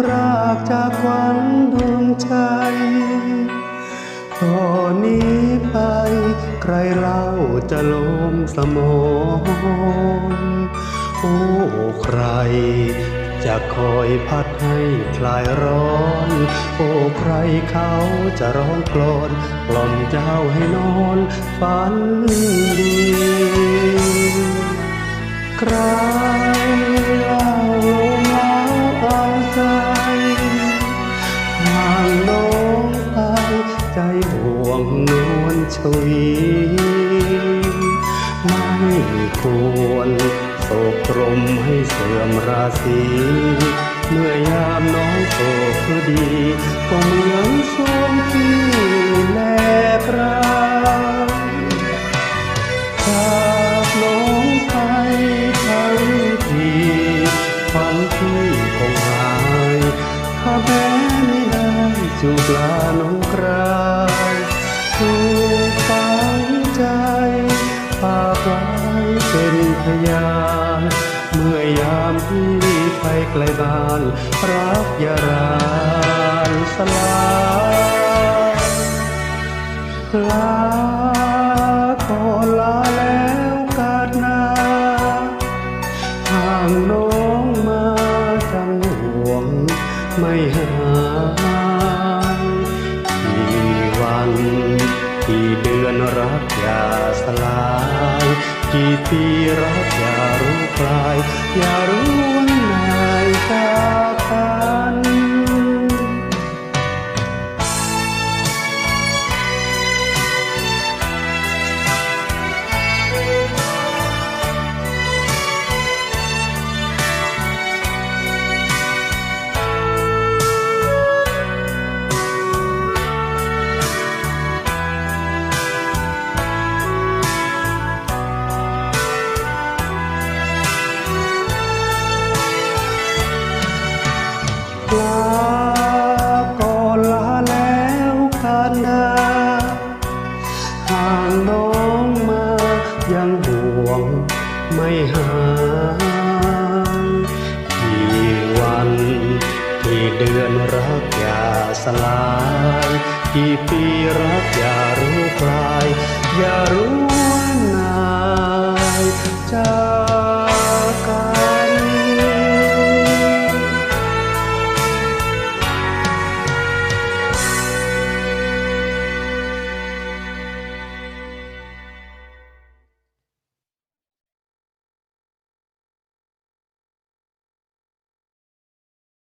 พรากจากควันดวงใจตอนนี้ไป ใครเล่าจะลมสมองโอ้ใคร จะคอยพัดให้คลายร้อน โอ้ใครเขาจะร้องกลอนกล่อมเจ้าให้นอนฝันดี วีไม่ควรโศกรมให้เสื่อมราศีเมื่อยามน้องโศกคือดี ก็เหมือนสวงที่แลกราจากน้องไปทั้งทีฝันที่คงหายถ้าแม้ไม่ได้จูบลาน้อง ไว้เป็นพยาน เมื่อยามที่ไปไกลบ้าน รักยารานสลายลาก่อนลาแล้วกาดนาห่างน้องมาจังห่วงไม่หา กี่ปีรักอย่ารู้คลาย อย่ารู้วันไหนจาตา เดือนรักอย่าสลายกี่ปีรักอย่า